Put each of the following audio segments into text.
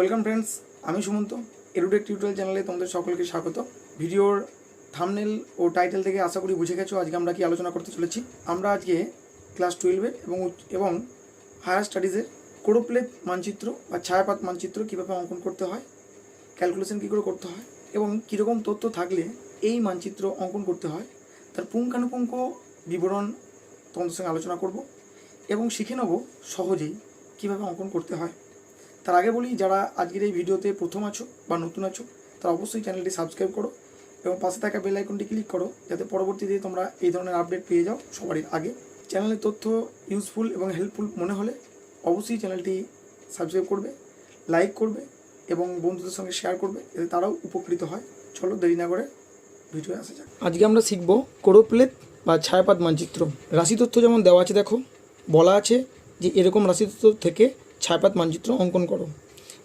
Welcome friends আমি Sumanta. এরুটেক tutorial চ্যানেলে তোমাদের সকলকে স্বাগত। ভিডিওর থামনেল ও টাইটেল থেকে আশা করি বুঝে গেছো আজকে আমরা কি আলোচনা করতে চলেছি। আমরা আজকে ক্লাস টুয়েলভের এবং এবং হায়ার স্টাডিজের কোরোপ্লেট মানচিত্র বা ছায়াপাত মানচিত্র কীভাবে অঙ্কন করতে হয় ক্যালকুলেশন কী করে করতে হয়, এবং কীরকম তথ্য থাকলে এই মানচিত্র অঙ্কন করতে হয়, তার পুঙ্খানুপুঙ্খ বিবরণ তোমাদের সঙ্গে আলোচনা করব এবং শিখে নেব সহজেই কীভাবে অঙ্কন করতে হয়। তার আগে বলি, যারা আজকের এই ভিডিওতে প্রথম আছো বা নতুন আছো, তারা অবশ্যই চ্যানেলটি সাবস্ক্রাইব করো এবং পাশে থাকা বেল আইকনটি ক্লিক করো যাতে পরবর্তীতে তোমরা এই ধরনের আপডেট পেয়ে যাও সবারই আগে। চ্যানেলের তথ্য ইউজফুল এবং হেল্পফুল মনে হলে অবশ্যই চ্যানেলটি সাবস্ক্রাইব করবে লাইক করবে এবং বন্ধুদের সঙ্গে শেয়ার করবে এতে তারাও উপকৃত হয়। চলো দেরি না করে ভিডিও আসা যাক। আজকে আমরা শিখব কোরোপ্লেট বা ছায়াপাত মানচিত্র। রাশি তথ্য যেমন দেওয়া আছে দেখো, বলা আছে যে এরকম রাশি তথ্য থেকে ছায়াপাত মানচিত্র অঙ্কন করো।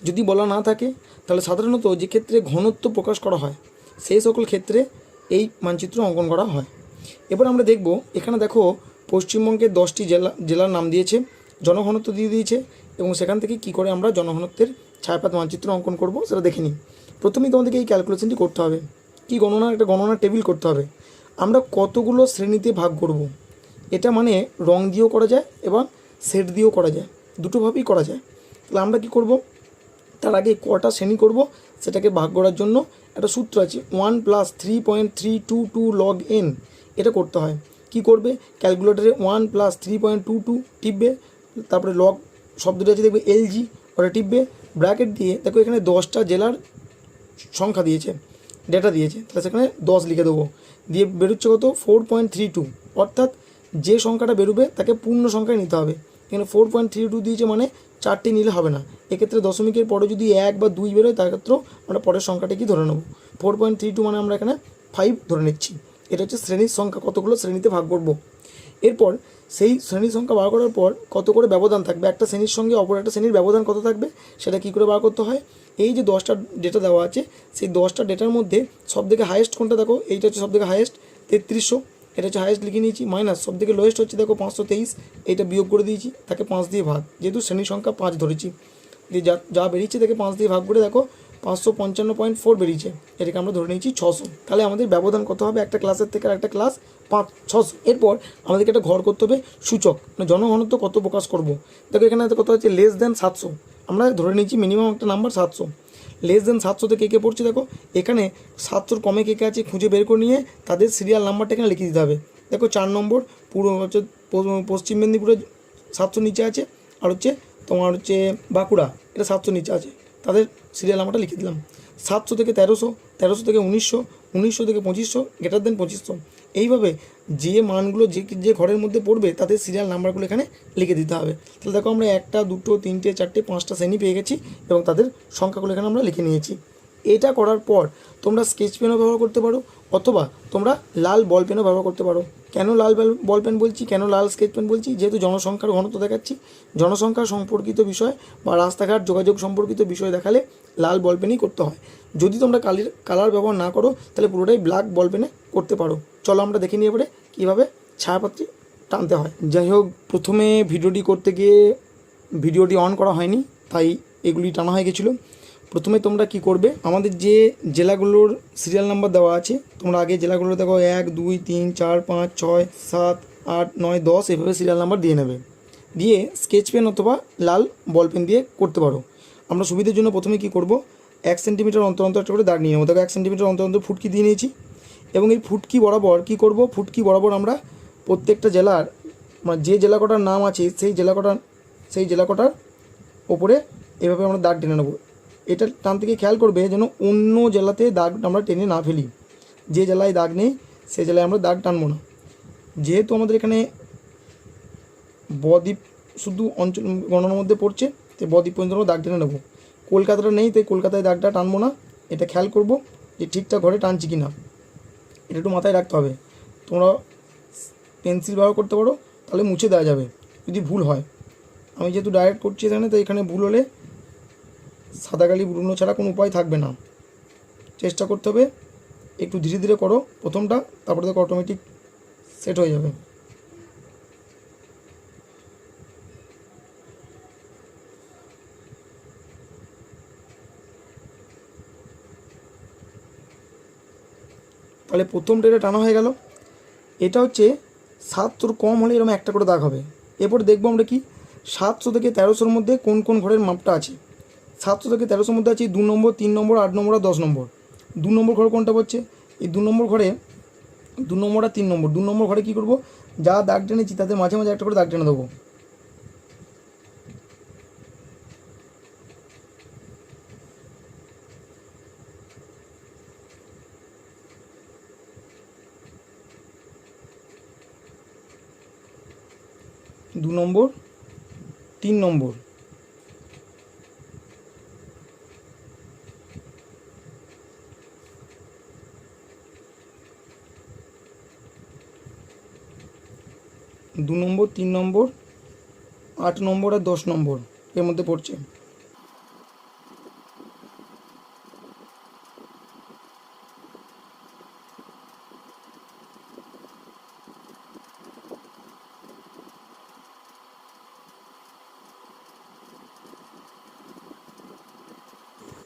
যদি বলা না থাকে, তাহলে সাধারণত যে ক্ষেত্রে ঘনত্ব প্রকাশ করা হয়, সেই সকল ক্ষেত্রে এই মানচিত্র অঙ্কন করা হয়। এবার আমরা দেখব, এখানে দেখো পশ্চিমবঙ্গের দশটি জেলা, জেলার নাম দিয়েছে, জনঘনত্ব দিয়ে দিয়েছে, এবং সেখান থেকে কি করে আমরা জনঘনত্বের ছায়াপাত মানচিত্র অঙ্কন করব সেটা দেখে নিই। প্রথমেই তোমাদেরকে এই ক্যালকুলেশনটি করতে হবে। কি গণনা, একটা গণনা টেবিল করতে হবে। আমরা কতগুলো শ্রেণীতে ভাগ করব। এটা মানে রং দিয়েও করা যায়, এবং সেট দিয়েও করা যায়। দুটোভাবেই করা যায়। তাহলে আমরা কি করব? তার আগে কটা শ্রেণি করব? সেটাকে ভাগ করার জন্য একটা সূত্র আছে one plus three point three two two log N এটা করতে হয়। কি করবে? ক্যালকুলেটারে one plus three point two two টিপবে, তারপরে লগ শব্দটা আছে দেখবে এলজি ওটা টিপবে ব্র্যাকেট দিয়ে দেখো এখানে দশটা জেলার সংখ্যা দিয়েছে ডেটা দিয়েছে, তাহলে সেখানে দশ লিখে দেবো। দিয়ে বেরোচ্ছে কত? ফোর পয়েন্ট থ্রি টু অর্থাৎ যে সংখ্যাটা বেরোবে, তাকে পূর্ণ সংখ্যায় নিতে হবে। এখানে ফোর পয়েন্ট থ্রি টু দিয়েছে মানে চারটি নিলে হবে না। এক্ষেত্রে দশমিকের পরে যদি এক বা দুই বেরোয় তার ক্ষেত্রেও আমরা পরের সংখ্যাটা কি ধরে নেব। ফোর পয়েন্ট থ্রি টু মানে আমরা এখানে ফাইভ ধরে নিচ্ছি। এটা হচ্ছে শ্রেণির সংখ্যা, কতগুলো শ্রেণীতে ভাগ করব। এরপর সেই শ্রেণির সংখ্যা বার করার পর কত করে ব্যবধান থাকবে? একটা শ্রেণির সঙ্গে অপর একটা শ্রেণির ব্যবধান কত থাকবে? সেটা কী করে বার করতে হয়? এই যে দশটা ডেটা দেওয়া আছে, সেই দশটা ডেটার মধ্যে সব থেকে হায়েস্ট কোনটা দেখো? এইটা হচ্ছে সব থেকে হায়েস্ট তেত্রিশশো। এটা হচ্ছে হায়েস্ট লিখে নিয়েছি মাইনাস সব থেকে লোয়েস্ট হচ্ছে দেখো পাঁচশো তেইশ বিয়োগ করে দিয়েছি, তাকে পাঁচ দিয়ে ভাগ, যেহেতু শ্রেণির সংখ্যা পাঁচ ধরেছি। দিয়ে যা যা বেরিয়েছে তাকে পাঁচ দিয়ে ভাগ করে দেখো, পাঁচশো পঞ্চান্ন পয়েন্ট ফোর বেরিয়েছে, এটাকে আমরা ধরে নিয়েছি ছশো। তাহলে আমাদের ব্যবধান কত হবে? একটা ক্লাসের থেকে একটা ক্লাস পাঁচ, ছশো। এরপর আমাদেরকে একটা ঘর করতে হবে সূচক মানে জনঘনত্ব কত প্রকাশ করব? দেখো এখানে কত হচ্ছে লেস দেন সাতশো। আমরা ধরে নিয়েছি মিনিমাম একটা নাম্বার সাতশো। লেস দেন সাতশোতে কে কে পড়ছে দেখো? এখানে সাতশোর কমে কে কে আছে খুঁজে বের করে নিয়ে তাদের সিরিয়াল নাম্বারটা এখানে লিখে দিতে হবে। দেখো চার নম্বর, পুরো হচ্ছে পশ্চিম মেদিনীপুরের সাতশো নিচে আছে, আর হচ্ছে তোমার হচ্ছে বাঁকুড়া, এটা সাতশো নিচে আছে। তাদের সিরিয়াল নাম্বারটা লিখে দিলাম। সাতশো থেকে তেরোশো তেরোশো থেকে উনিশশো উনিশশো থেকে পঁচিশশো গ্রেটার দেন পঁচিশশো। এইভাবে যে মানগুলো যে যে ঘরের মধ্যে পড়বে তাদের সিরিয়াল নাম্বারগুলো এখানে লিখে দিতে হবে। তাহলে দেখো আমরা একটা, দুটো, তিনটে, চারটে, পাঁচটা শ্রেণি পেয়ে গেছি এবং তাদের সংখ্যাগুলো এখানে আমরা লিখে নিয়েছি। এটা করার পর তোমরা স্কেচ পেনও ব্যবহার করতে পারো অথবা তোমরা লাল বল পেনও ব্যবহার করতে পারো। কেন লাল বেল- পেন বলছি? কেন লাল স্কেচ পেন বলছি? যেহেতু জনসংখ্যার ঘনত্ব দেখাচ্ছি। জনসংখ্যা সম্পর্কিত বিষয় বা রাস্তাঘাট যোগাযোগ সম্পর্কিত বিষয় দেখালে লাল বল পেনই করতে হয়। যদি তোমরা কালির কালার ব্যবহার না করো, তাহলে পুরোটাই ব্ল্যাক বল পেনে করতে পারো। চলো আমরা দেখে নিয়ে এবারে কীভাবে ছায়াপত্রী টানতে হয়। যাই হোক, প্রথমে ভিডিওটি করতে গিয়ে ভিডিওটি অন করা হয়নি, তাই এগুলি টানা হয়ে গেছিল। প্রথমে তোমরা কি করবে, আমাদের যে জেলাগুলোর সিরিয়াল নাম্বার দেওয়া আছে, তোমরা আগে জেলাগুলো দেখো এক, দুই, তিন, চার, পাঁচ, ছয়, সাত, আট, নয়, দশ, এভাবে সিরিয়াল নাম্বার দিয়ে নেবে। দিয়ে স্কেচ পেন অথবা লাল বল পেন দিয়ে করতে পারো। আমরা সুবিধার জন্য প্রথমে কি করব এক সেন্টিমিটার অন্তর অন্তর করে দাগ নিয়ে নেব। দেখো, এক সেন্টিমিটার অন্তর অন্তর ফুটকি দিয়ে নিয়েছি। এবং এই ফুটকি বরাবর কি করব? ফুটকি বরাবর আমরা প্রত্যেকটা জেলার মানে যে জেলা কটার নাম আছে, সেই জেলা কটার, সেই জেলা কটার ওপরে এভাবে আমরা দাগ টেনে নেব। এটা টান থেকে খেয়াল করবে যেন অন্য জেলাতে দাগ আমরা টেনে না ফেলি। যে জেলায় দাগ নেই, সে জেলায় আমরা দাগ টানবো না। যেহেতু আমাদের এখানে বদ্বীপ শুধু অঞ্চল, গণনার মধ্যে পড়ছে, তো বদ্বীপ পর্যন্ত আমরা দাগ টেনে নেব। কলকাতাটা নেই, তাই কলকাতায় দাগটা টানবো না। এটা খেয়াল করব যে ঠিকঠাক ঘরে টানছি কি না এটা একটু মাথায় রাখতে হবে। তোমরা পেন্সিল ব্যবহার করতে পারো, তাহলে মুছে দেওয়া যাবে, যদি ভুল হয়। আমি যেহেতু ডাইরেক্ট করছি এখানে তো এখানে ভুল হলে সাদা কালি বুড়নো ছাড়া কোনো উপায় থাকবে না। চেষ্টা করতে হবে, একটু ধীরে ধীরে করো প্রথমটা, তারপরে দেখো অটোমেটিক সেট হয়ে যাবে। তাহলে প্রথম এটা টানা হয়ে গেল। এটা হচ্ছে সাতশোর কম হলে এরকম একটা করে দাগ হবে। এরপর দেখব আমরা কি? সাতশো থেকে তেরোশোর মধ্যে কোন কোন ঘরের মাপটা আছে? সাতশো থেকে তেরোশোর মধ্যে আছে দু নম্বর, তিন নম্বর, আট নম্বর আর দশ নম্বর। দু নম্বর ঘর কোনটা পড়ছে এই দু নম্বর ঘরে দু নম্বর আর তিন নম্বর। দু নম্বর ঘরে কী করব? যা দাগ টেনেছি তাদের মাঝে মাঝে একটা করে দাগ টেনে দেবো। দু নম্বর, তিন নম্বর। দু নম্বর, তিন নম্বর, আট নম্বর আর দশ নম্বর এর মধ্যে পড়ছে।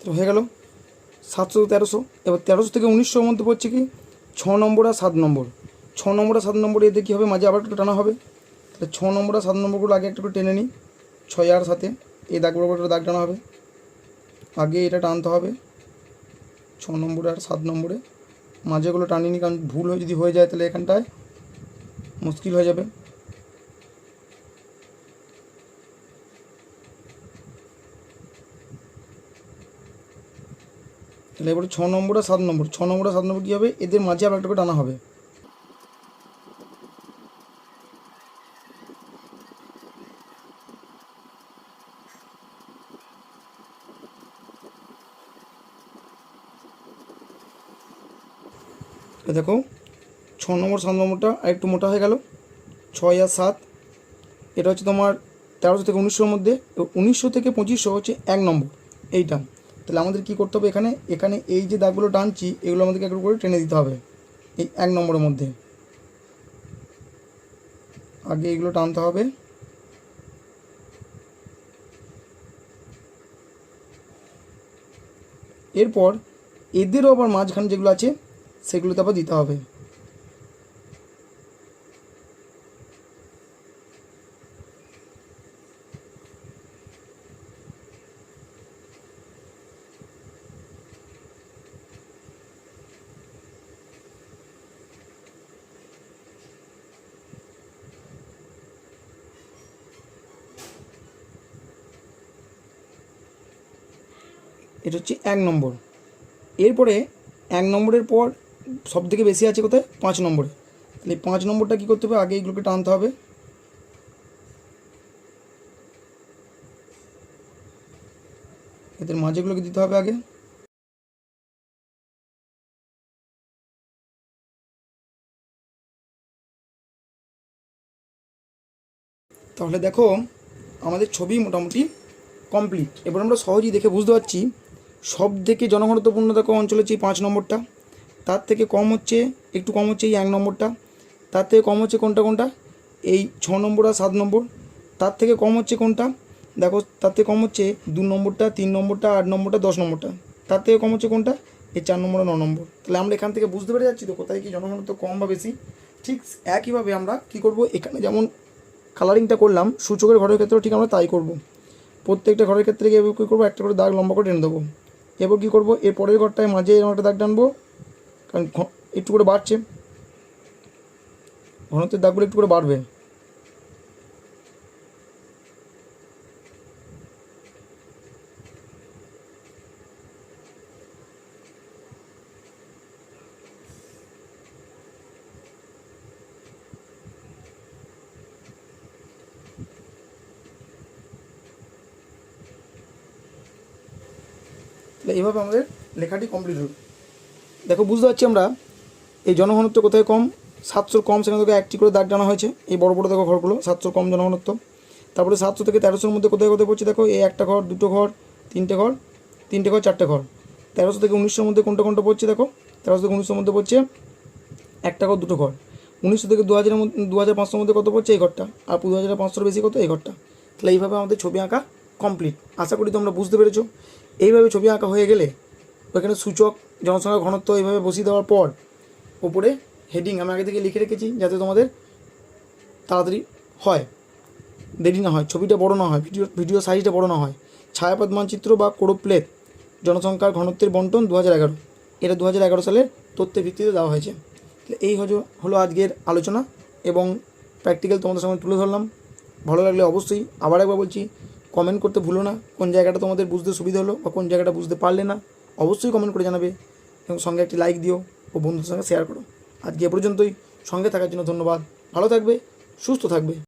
তো হয়ে গেল সাতশো তেরোশো। এবার তেরোশো থেকে উনিশশোর মধ্যে পড়ছে কি? ছ নম্বর আর সাত নম্বর। ছ নম্বর আর সাত নম্বর এদের কী হবে, মাঝে আবার একটু টানা হবে। তাহলে ছ নম্বর আর সাত নম্বরগুলো আগে একটু টেনে নিই। ছয় আর সাথে এই দাগ বরাবর দাগ টানা হবে। আগে এটা টানতে হবে। ছ নম্বরে আর সাত নম্বরে। মাঝেগুলো টানিনি, কারণ ভুল হয়ে যদি হয়ে যায় তাহলে এখানটায় মুশকিল হয়ে যাবে। তাহলে এবারে ছ নম্বর আর সাত নম্বর। ছ নম্বর আর সাত নম্বর কী হবে? এদের মাঝে আবার একটা করে টানা হবে। দেখো, ছ নম্বর, সাত নম্বরটা আর একটু মোটা হয়ে গেল। ছয় আর সাত, এটা হচ্ছে তোমার তেরোশো থেকে উনিশশোর মধ্যে উনিশশো থেকে পঁচিশশো হচ্ছে এক নম্বর। এইটা। তাহলে আমাদের কি করতে হবে এখানে? এখানে এই যে দাগগুলো টানছি, এগুলো আমাদেরকে একটু করে টেনে দিতে হবে। এই এক নম্বরের মধ্যে। আগে এগুলো টানতে হবে। এরপর এদেরও আবার মাঝখানে যেগুলো আছে, সেগুলোতে আবার দিতে হবে। এটা হচ্ছে এক নম্বর। এরপরে এক নম্বরের পর সব থেকে বেশি আছে কোথায়? পাঁচ নম্বরে। তাহলে পাঁচ নম্বরটা কী করতে হবে? আগে এইগুলোকে টানতে হবে। এদের মাঝেগুলোকে দিতে হবে আগে। তাহলে দেখো, আমাদের ছবি মোটামুটি কমপ্লিট এবার আমরা সহজেই দেখে বুঝতে পারছি সব থেকে জনঘনত্বপূর্ণ দেখো অঞ্চল হচ্ছে এই পাঁচ নম্বরটা। তার থেকে কম হচ্ছে, একটু কম হচ্ছে এই এক নম্বরটা। তার থেকে কম হচ্ছে কোনটা কোনটা? এই ছ নম্বর আর সাত নম্বর। তার থেকে কম হচ্ছে কোনটা? দেখো, তার থেকে কম হচ্ছে দু নম্বরটা, তিন নম্বরটা, আট নম্বরটা, দশ নম্বরটা। তার থেকে কম হচ্ছে কোনটা? এই চার নম্বর আর ন নম্বর। তাহলে আমরা এখান থেকে বুঝতে পেরে যাচ্ছি তো কোথায় কি জনঘনত্ব কম বা বেশি। ঠিক একইভাবে আমরা কি করব? এখানে যেমন কালারিংটা করলাম, সূচকের ঘরের ক্ষেত্রেও ঠিক আমরা তাই করব। প্রত্যেকটা ঘরের ক্ষেত্রে গিয়ে কী করব? একটা করে দাগ লম্বা করে টেনে দেবো। এরপর কী করব? এর পরের ঘরটায় মাঝে এরকম একটা দাগ টানবো। কারণ একটু করে বাড়ছে। ঘনত্বের দাগগুলো একটু করে বাড়বে। এইভাবে আমাদের লেখাটি কমপ্লিট হবে। দেখো, বুঝতে পারছি আমরা, এই জনঘনত্ব কোথায় কম? সাতশোর কম, সেখানে থেকে একটি করে দাগ টানা হয়েছে। এই বড় বড় দেখো ঘরগুলো, সাতশোর কম জনঘনত্ব। তারপরে সাতশো থেকে তেরোশোর মধ্যে কোথায় কোথায় পড়ছে দেখো? এই একটা ঘর, দুটো ঘর, তিনটে ঘর তিনটে ঘর, চারটে ঘর। তেরোশো থেকে উনিশশোর মধ্যে কোনটা কোনটা পড়ছে দেখো? তেরোশো থেকে উনিশশোর মধ্যে পড়ছে একটা ঘর, দুটো ঘর। উনিশশো থেকে দু হাজারের মধ্যে, দু হাজার পাঁচশোর মধ্যে কত পড়ছে? এই ঘরটা। আর দু হাজার পাঁচশোর বেশি কত? এই ঘরটা। তাহলে এইভাবে আমাদের ছবি আঁকা কমপ্লিট আশা করি তোমরা বুঝতে পেরেছ। এইভাবে ছবি আঁকা হয়ে গেলে ওইখানে সূচক জনসংখ্যা ঘনত্ব এইভাবে বসিয়ে দেওয়ার পর ওপরে হেডিং আমি আগে থেকে লিখে রেখেছি যাতে তোমাদের তাড়াতাড়ি হয়। দেরি না হয়, ছবিটা বড় না হয় ভিডিও ভিডিও সাইজটা বড় না হয়। ছায়াপথ মানচিত্র বা কোরোপ্লেট জনসংখ্যার ঘনত্বের বন্টন দু হাজার এগারো। এটা দু হাজার এগারো সালের তথ্যের ভিত্তিতে দেওয়া হয়েছে। এই হলো আজকের আলোচনা এবং প্র্যাকটিক্যাল তোমাদের সঙ্গে তুলে ধরলাম। ভালো লাগলে অবশ্যই আবার একবার বলছি কমেন্ট করতে ভুলো না, কোন জায়গাটা তোমাদের বুঝতে সুবিধা হলো বা কোন জায়গাটা বুঝতে পারলে না, অবশ্যই কমেন্ট করে জানাবে এবং সঙ্গে একটি লাইক দিও ও বন্ধুদের সঙ্গে শেয়ার করো। আজকে এ পর্যন্তই, সঙ্গে থাকার জন্য ধন্যবাদ, ভালো থাকবে, সুস্থ থাকবে।